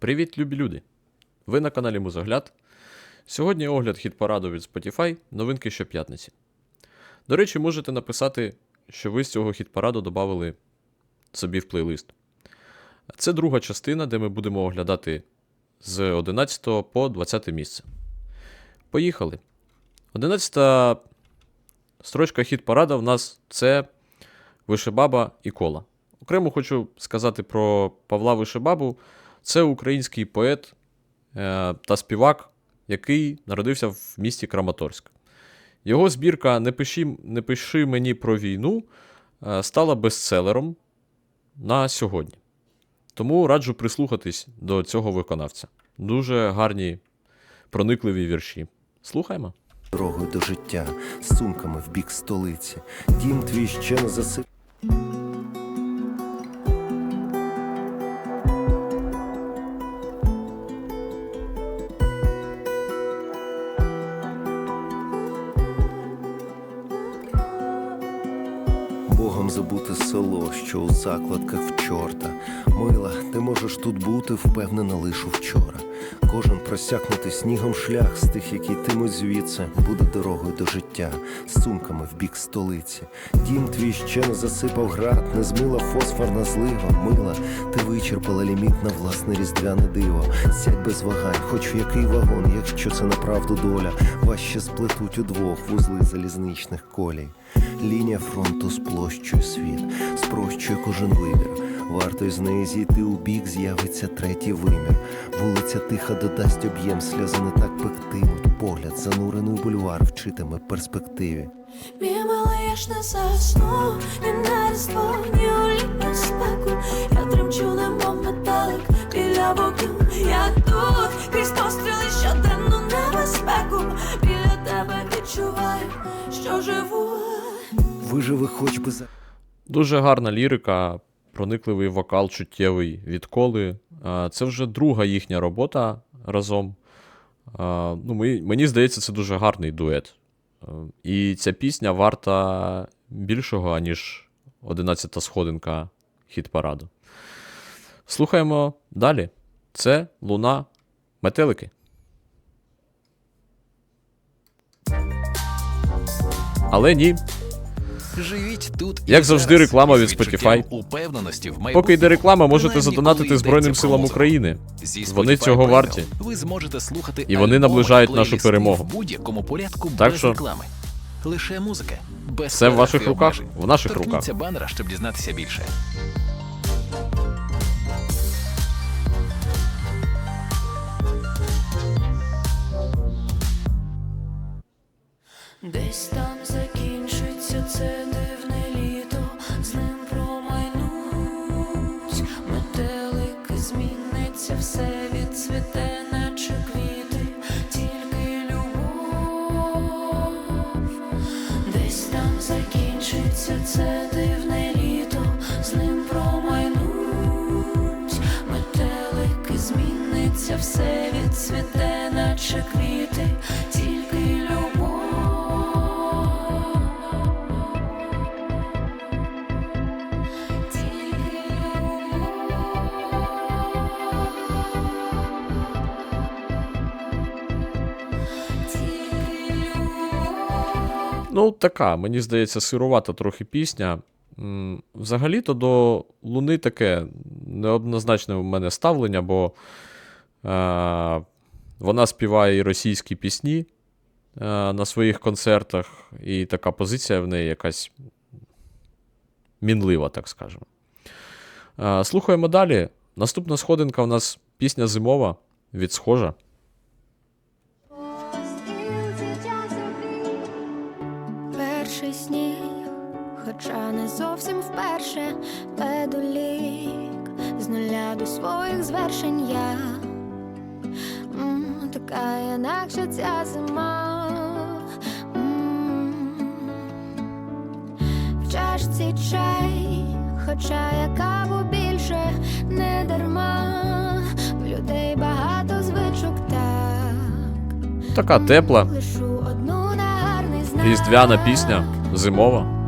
Привіт, любі люди! Ви на каналі Музогляд. Сьогодні огляд хіт-параду від Spotify, новинки щоп'ятниці. До речі, можете написати, що ви з цього хіт-параду додали собі в плейлист. Це друга частина, де ми будемо оглядати з 11 по 20 місце. Поїхали. 11 строчка хіт-парада в нас це Вишибаба і кола. Окремо хочу сказати про Павла Вишибабу. Це український поет е, та співак, який народився в місті Краматорськ. Його збірка Не пиши, не пиши мені про війну е, стала бестселером на сьогодні. Тому раджу прислухатись до цього виконавця. Дуже гарні, проникливі вірші. Слухаймо. Дорогою до життя, сумками в бік столиці. Дім твій ще не засип. У закладках в чорта. Мила, ти можеш тут бути, впевнена лише вчора. Кожен просякнутий снігом шлях з тих, які йтимуть звідси, буде дорогою до життя, з сумками в бік столиці. Дім твій ще не засипав град, не змила фосфорна злива. Мила, ти вичерпала ліміт на власне різдвяне диво. Сядь без вагань, хоч в який вагон, якщо це направду доля, вас ще сплетуть удвох вузли залізничних колій. Лінія фронту сплощує світ, спрощує кожен вибір. Варто із неї зійти у бік, з'явиться третій вимір. Вулиця тиха додасть об'єм, сльози не так пектимуть. Погляд, занурений бульвар, вчитиме перспективі. Малий, я не засну, ні на різдво, ні у літню спеку. Я тремчу, немов металик біля вогню. Я тут крізь постріли щоденну небезпеку. Біля тебе відчуваю, що живу. Виживи хоч би за. Дуже гарна лірика, проникливий вокал чуттєвий відколи. Це вже друга їхня робота разом. Ну, мені, здається, це дуже гарний дует. І ця пісня варта більшого, аніж 11-та сходинка хіт-параду. Слухаємо далі. Це Луна Метелики. Але ні, Живіть тут Як завжди, реклама від Spotify. Упевненості в Поки йде реклама, можете задонатити Збройним силам. України. Вони цього варті. Ви зможете слухати І вони наближають нашу перемогу. будь-якому порядку Так без що- реклами. Лише музика. Без Все в ваших руках, в наших руках. Торкніться банера, щоб дізнатися більше. Десь там це дивне літо, з ним промайнуть метелики, зміниться все відцвіте, квіти, тільки любов. Десь там закінчиться це дивне літо, з ним промайнуть метелики, зміниться все відцвіте, наче квіти, Ну, така, мені здається, сирувата трохи пісня. Взагалі-то до Луни таке неоднозначне в мене ставлення, бо е, вона співає і російські пісні е, на своїх концертах, і така позиція в неї якась мінлива, так скажемо. Е, слухаємо далі. Наступна сходинка у нас пісня зимова від схожа. Вперше веду лік з нуля до своїх звершень я М, така інакша ця зима. М. В чашці чай, хоча я каву більше не дарма, в людей багато звичок так. Така тепла, різдвяна пісня, зимова.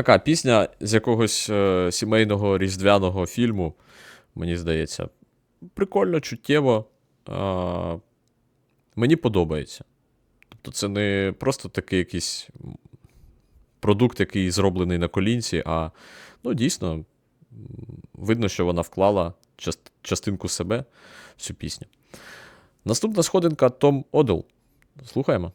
Така пісня з якогось е, сімейного різдвяного фільму, мені здається. Прикольно, чуттєво. Е, мені подобається. Тобто, це не просто такий якийсь продукт, який зроблений на колінці, а ну, дійсно, видно, що вона вклала част- частинку себе в цю пісню. Наступна сходинка Том Одел. Слухаємо.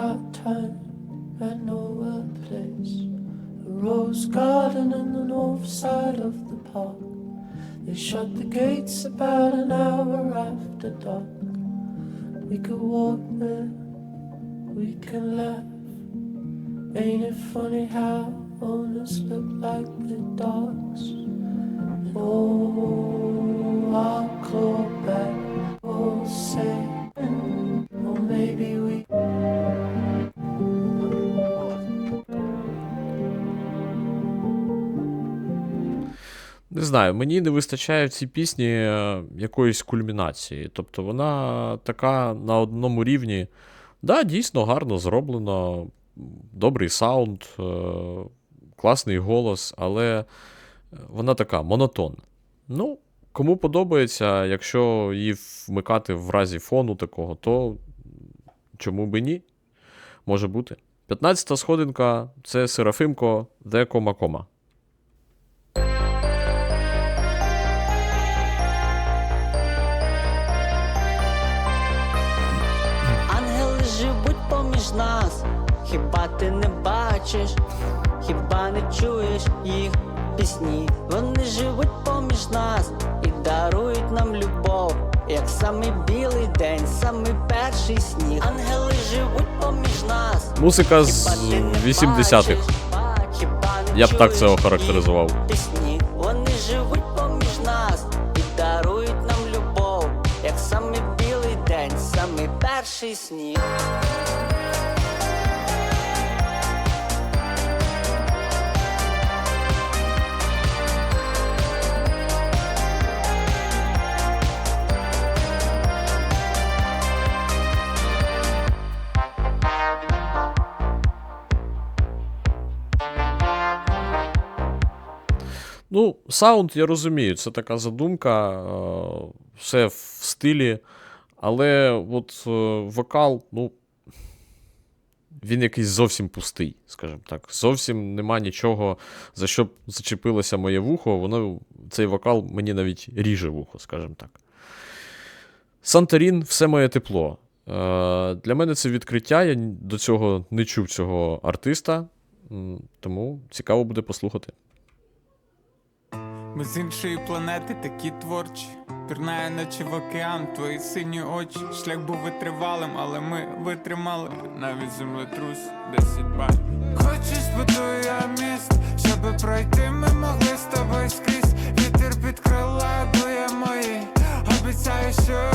Got time, I know a place. A rose garden on the north side of the park. They shut the gates about an hour after dark. We could walk there, we can laugh. Ain't it funny how owners look like the dogs? Oh, I'll claw back. Oh, say, знаю, мені не вистачає в цій пісні е, якоїсь кульмінації. Тобто вона така на одному рівні. Да, дійсно гарно зроблено, добрий саунд, е, класний голос, але е, вона така монотонна. Ну, кому подобається, якщо її вмикати в разі фону такого, то чому би ні? Може бути. 15-та сходинка це Серафимко The Кома поміж нас, хіба ти не бачиш, хіба не чуєш їх пісні? Вони живуть поміж нас і дарують нам любов, як самий білий день, самий перший сніг. Ангели живуть поміж нас. Музика з хіба 80-х. бачиш, хіба не Я б так це охарактеризував. Пісні, вони живуть поміж нас і дарують нам любов, як самий білий день, самий перший сніг. Ну, саунд, я розумію, це така задумка, е, все в стилі, але от е, вокал, ну. Він якийсь зовсім пустий, скажімо так. Зовсім нема нічого, за що б зачепилося моє вухо. Воно, цей вокал мені навіть ріже вухо, скажімо так. Санторін все моє тепло. Е, для мене це відкриття. Я до цього не чув цього артиста, тому цікаво буде послухати. Ми з іншої планети такі творчі. Пірнає наче в океан, твої сині очі. Шлях був витривалим, але ми витримали навіть землетрус 10 балів. Хочеш, збудую я міст, щоби пройти, ми могли з тобою скрізь. Вітер під крила дує мої. Обіцяю, що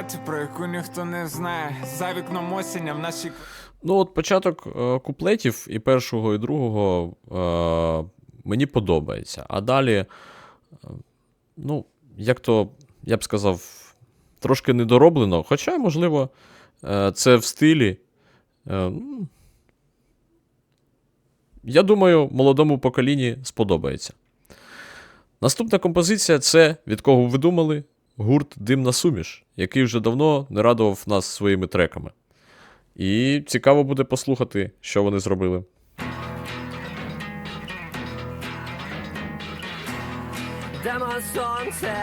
планети, про яку ніхто не знає. За вікном осінь, а в нашій Ну, от початок е, куплетів і першого, і другого е, мені подобається. А далі, е, ну, як то, я б сказав, трошки недороблено. Хоча, можливо, е, це в стилі. Е, я думаю, молодому поколінні сподобається. Наступна композиція це від кого ви думали? Гурт Димна Суміш, який вже давно не радував нас своїми треками. І цікаво буде послухати, що вони зробили. Демо сонце,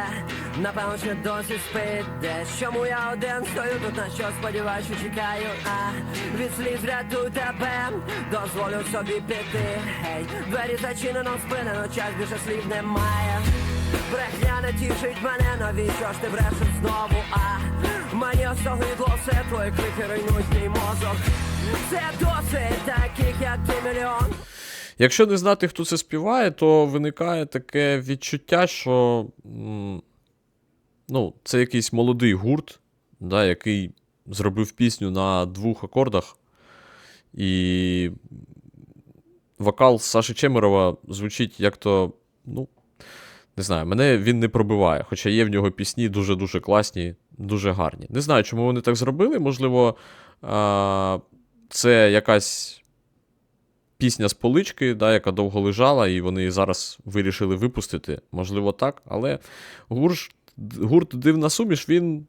напевно, ще досі спить десь Чому я один стою тут, на що сподіваюсь, що чекаю, а від сліз врятуй тебе, дозволю собі піти Гей, двері зачинено, спинено, час більше слів немає Брехня не тішить мене, навіщо ж ти брешеш знову, а? Мені остогидло все, твої крики руйнують мій мозок. Це досить таких, як ти мільйон. Якщо не знати, хто це співає, то виникає таке відчуття, що ну, це якийсь молодий гурт, да, який зробив пісню на двох акордах. І вокал Саші Чемерова звучить як-то, ну, не знаю, мене він не пробиває, хоча є в нього пісні дуже-дуже класні, дуже гарні. Не знаю, чому вони так зробили. Можливо, це якась пісня з полички, да, яка довго лежала, і вони зараз вирішили випустити. Можливо, так. Але гурт, гурт Дивна суміш, він.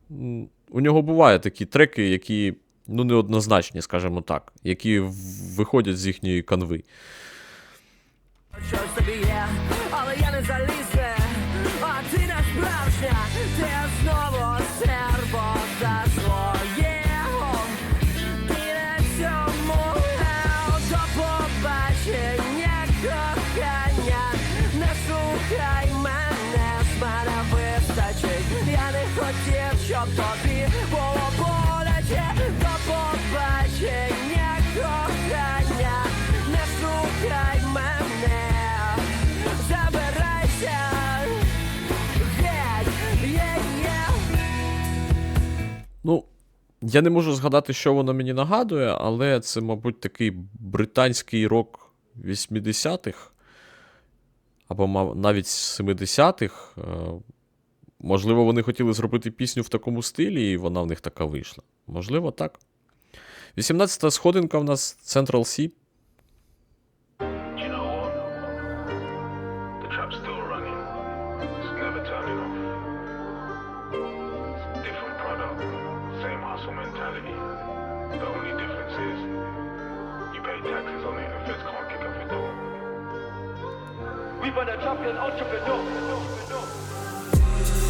У нього бувають такі треки, які ну, неоднозначні, скажімо так, які виходять з їхньої канви. Щось тобі є, але я не залізе, а ти я не можу згадати, що воно мені нагадує, але це, мабуть, такий британський рок 80-х, або навіть 70-х. Е, Можливо, вони хотіли зробити пісню в такому стилі, і вона в них така вийшла. Можливо, так. 18-та сходинка в нас Central C.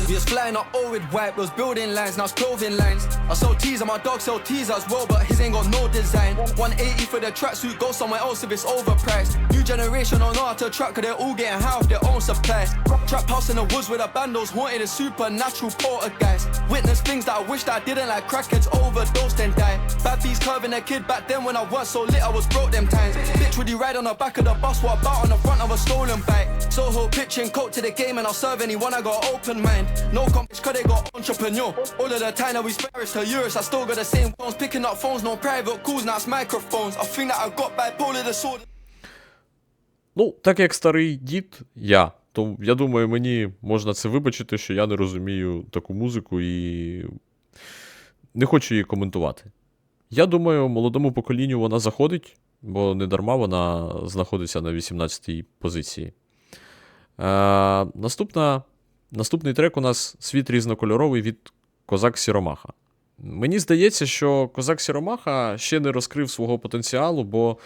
We were flying up all with white, those building lines, now it's clothing lines. I sell teas and my dog sell teas as well, but his ain't got no design. 180 for the tracksuit, go somewhere else if it's overpriced. New generation know how to track, cause they're all getting high off their own supply. Trap house in the woods with the bandos, haunted a supernatural poltergeist. Witness things that I wished I didn't, like crackheads overdosed and die. Bad bees curving a kid back then when I was so lit, I was broke them times. Bitch, would you ride on the back of the bus, what about on the front of a stolen bike? Soho pitching coke to the game, and I'll serve anyone, I got open mind. No competition, cause they got entrepreneur. All of the time that we Paris to Euros, I still got the same phones, picking up phones, no private calls, now it's microphones. I think that I got bipolar disorder. Ну, так як старий дід, я, то я думаю, мені можна це вибачити, що я не розумію таку музику і не хочу її коментувати. Я думаю, молодому поколінню вона заходить, бо не дарма вона знаходиться на 18-й позиції. Е, наступна, наступний трек у нас світ різнокольоровий від Козак Сіромаха. Мені здається, що Козак Сіромаха ще не розкрив свого потенціалу, бо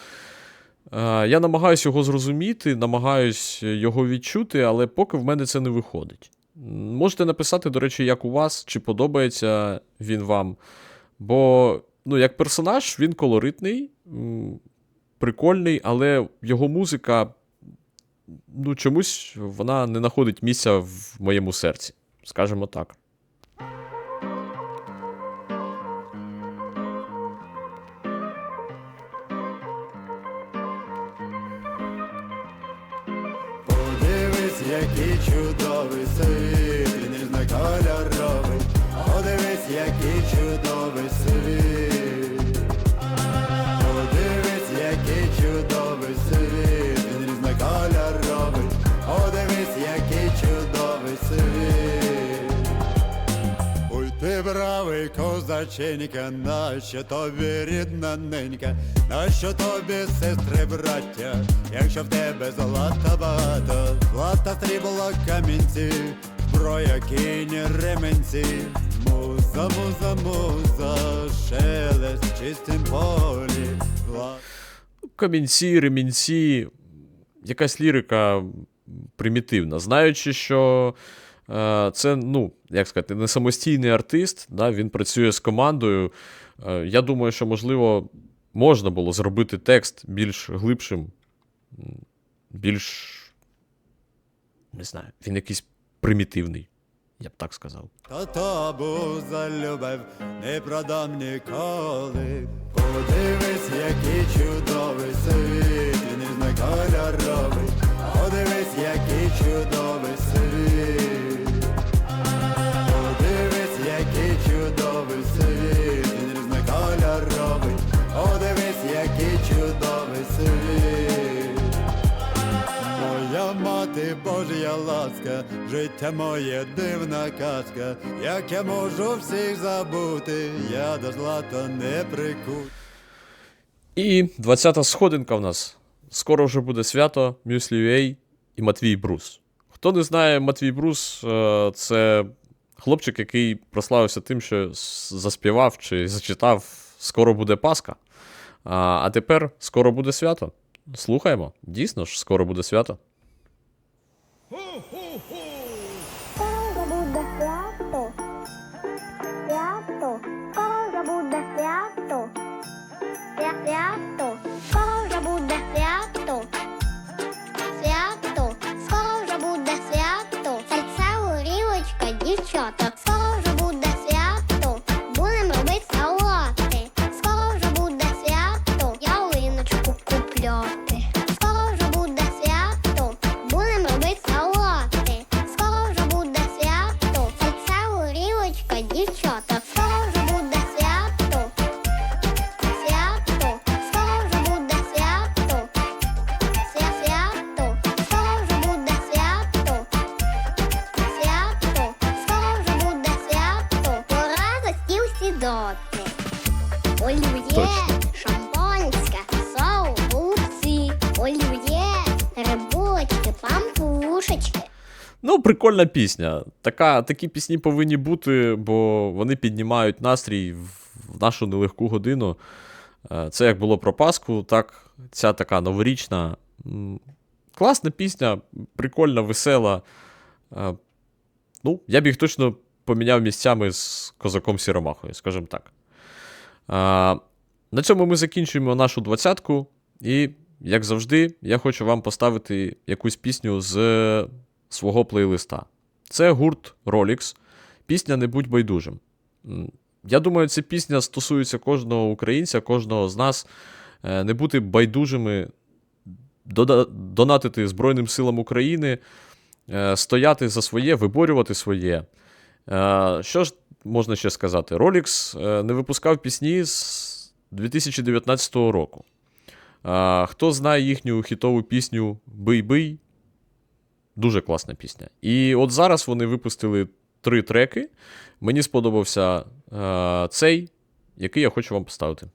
Я намагаюся його зрозуміти, намагаюсь його відчути, але поки в мене це не виходить. Можете написати, до речі, як у вас, чи подобається він вам. Бо, ну, як персонаж, він колоритний, прикольний, але його музика, ну, чомусь вона не знаходить місця в моєму серці. Скажімо так. Який козаченька, нащо тобі рідна ненька, нащо тобі сестри браття, якщо в тебе злата багато, злата срібло камінці, зброя, кінь, ременці, муза, муза, муза, шелест в чистим полі. Гла- камінці, ремінці, якась лірика примітивна. Знаючи, що це, ну, як сказати, не самостійний артист, да, він працює з командою. Е, я думаю, що, можливо, можна було зробити текст більш глибшим, більш. Не знаю, він якийсь примітивний, я б так сказав. Та табу залюбив, не продам ніколи. Подивись, який чудовий світ, він різнокольоровий. Подивись, який чудовий чудовий світ, він різнокольоровий. Подивись, який чудовий світ. Моя мати Божя ласка, життя моє дивна казка, як я можу всіх забути, я до злата не прикут. І 20-та сходинка в нас. Скоро вже буде свято Мюслі.ua і Матвій Брус. Хто не знає, Матвій Брус е, це хлопчик, який прославився тим, що заспівав чи зачитав Скоро буде Пасха. А, тепер скоро буде свято. Слухаємо. Дійсно ж, скоро буде свято. Прикольна пісня. Така, такі пісні повинні бути, бо вони піднімають настрій в нашу нелегку годину. Е, Це як було про Пасху, так ця така новорічна. Класна пісня, прикольна, весела. Е, Ну, я б їх точно поміняв місцями з козаком Сіромахою, скажімо так. На цьому ми закінчуємо нашу двадцятку. І, як завжди, я хочу вам поставити якусь пісню з свого плейлиста. Це гурт Rolex. Пісня Не будь байдужим. Я думаю, ця пісня стосується кожного українця, кожного з нас. Е, Не бути байдужими, донатити Збройним силам України, е, стояти за своє, виборювати своє. Е, Що ж можна ще сказати? Rolex не випускав пісні з 2019 року. Хто знає їхню хітову пісню Бий-бий? Дуже класна пісня. І от зараз вони випустили три треки. Мені сподобався е, цей, який я хочу вам поставити.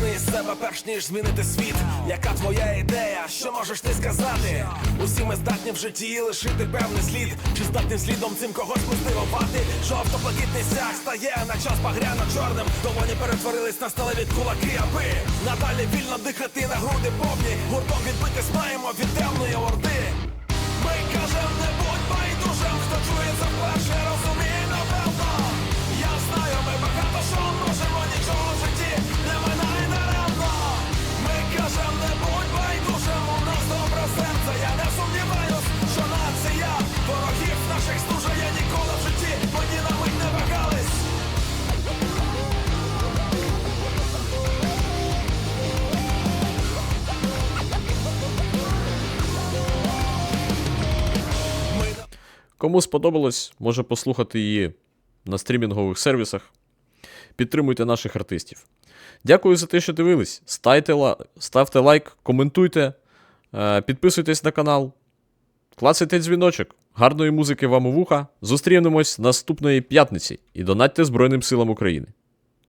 Почни з себе перш ніж змінити світ. Яка твоя ідея? Що можеш ти сказати? Усі ми здатні в житті лишити певний слід. Чи здатні слідом цим когось постивувати? Жовто-блакитний сяг стає на час багряно-чорним. Долоні перетворились на сталеві кулаки, аби надалі вільно дихати на груди повні. Гуртом відбитись маємо від темної орди. Ми кажем, не будь байдужим, хто чує це вперше, Кому сподобалось, може послухати її на стрімінгових сервісах. Підтримуйте наших артистів. Дякую за те, що дивились. Ставте. Ставте лайк, коментуйте, е, підписуйтесь на канал, клацайте дзвіночок. Гарної музики вам у вуха. Зустрінемось наступної п'ятниці і донатьте Збройним силам України.